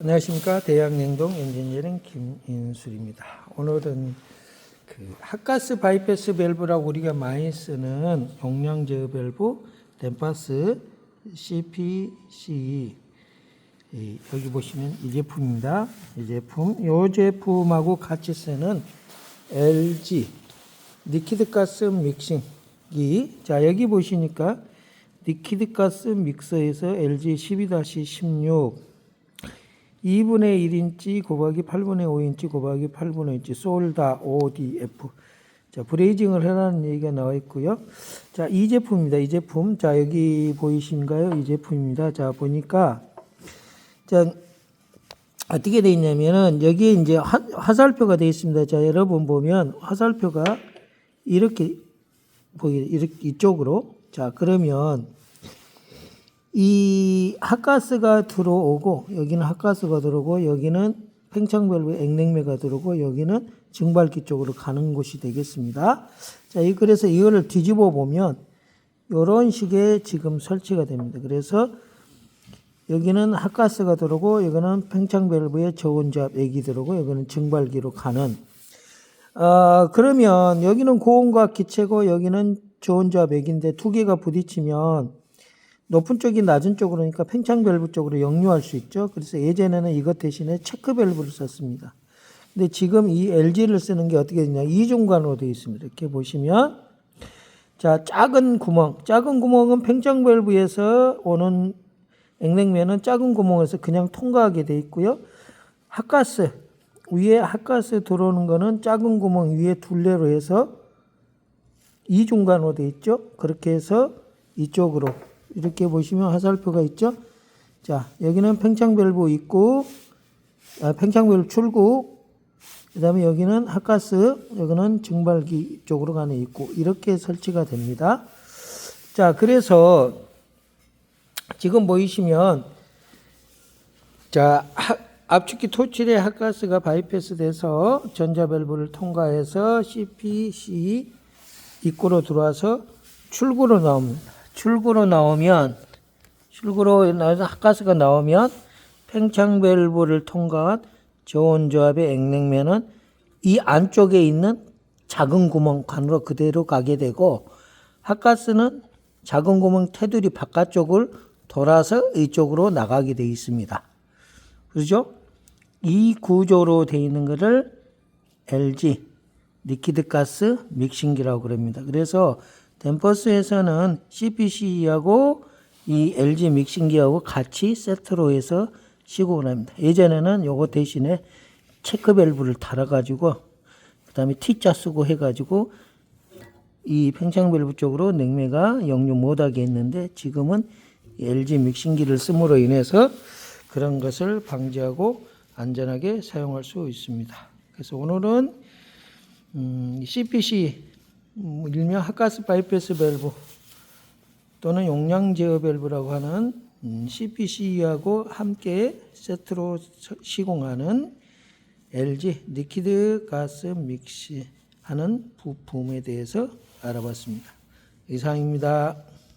안녕하십니까 대양냉동 엔지니어링 김인술입니다. 오늘은 그 핫가스 바이패스 밸브라고 우리가 많이 쓰는 용량 제어 밸브 덴파스 CPC 이, 여기 보시면 이 제품입니다. 이 제품 이 제품하고 같이 쓰는 LG 리퀴드 가스 믹싱기 자 여기 보시니까 리퀴드 가스 믹서에서 LG 12-16 2분의 1인치 곱하기 8분의 5인치 곱하기 8분의 1인치 솔다 ODF 자 브레이징을 해라는 얘기가 나와 있고요. 자 이 제품입니다. 이 제품 자 여기 보이신가요? 이 제품입니다. 자 보니까 자 어떻게 돼 있냐면은 여기에 이제 화, 화살표가 돼 있습니다. 자 여러분 보면 화살표가 이렇게 보이 이렇게 이쪽으로 자 그러면 이 핫가스가 들어오고 여기는 핫가스가 들어오고 여기는 팽창밸브 액냉매가 들어오고 여기는 증발기 쪽으로 가는 곳이 되겠습니다. 자, 이 그래서 이거를 뒤집어 보면 이런 식의 지금 설치가 됩니다. 그래서 여기는 핫가스가 들어오고 여기는 팽창밸브의 저온잡 액이 들어오고 여기는 증발기로 가는 어, 그러면 여기는 고온과 기체고 여기는 저온잡 액인데 두 개가 부딪히면 높은 쪽이 낮은 쪽으로 니까 팽창 밸브 쪽으로 역류할 수 있죠. 그래서 예전에는 이것 대신에 체크 밸브를 썼습니다. 근데 지금 이 LG를 쓰는 게 어떻게 되냐? 이중관으로 되어 있습니다. 이렇게 보시면 자, 작은 구멍. 작은 구멍은 팽창 밸브에서 오는 액냉면은 작은 구멍에서 그냥 통과하게 돼 있고요. 핫가스 위에 핫가스 들어오는 거는 작은 구멍 위에 둘레로 해서 이중관으로 돼 있죠. 그렇게 해서 이쪽으로 이렇게 보시면 화살표가 있죠. 자, 여기는 팽창 밸브 있고, 아, 팽창 밸브 출구, 그 다음에 여기는 핫가스, 여기는 증발기 쪽으로 가는 있고, 이렇게 설치가 됩니다. 자, 그래서 지금 보이시면, 자, 하, 압축기 토출의 핫가스가 바이패스 돼서 전자 밸브를 통과해서 CPC 입구로 들어와서 출구로 나옵니다. 출구로 나오면 출구로 나와서 핫가스가 나오면 팽창 밸브를 통과한 저온조합의 액냉면은 이 안쪽에 있는 작은 구멍 관으로 그대로 가게 되고 핫가스는 작은 구멍 테두리 바깥쪽을 돌아서 이쪽으로 나가게 되어 있습니다. 그렇죠? 이 구조로 되어 있는 것을 LG 리퀴드 가스 믹싱기라고 그럽니다. 그래서 덴퍼스에서는 CPC하고 이 LG 믹싱기하고 같이 세트로 해서 시공을 합니다. 예전에는 요거 대신에 체크 밸브를 달아가지고 그다음에 T자 쓰고 해가지고 이 팽창 밸브 쪽으로 냉매가 역류 못하게 했는데 지금은 LG 믹싱기를 씀으로 인해서 그런 것을 방지하고 안전하게 사용할 수 있습니다. 그래서 오늘은 음, CPC 음, 일명 핫가스 바이패스 밸브 또는 용량 제어 밸브라고 하는 음, CPC하고 함께 세트로 시공하는 LG 리퀴드 가스 믹시 하는 부품에 대해서 알아봤습니다. 이상입니다.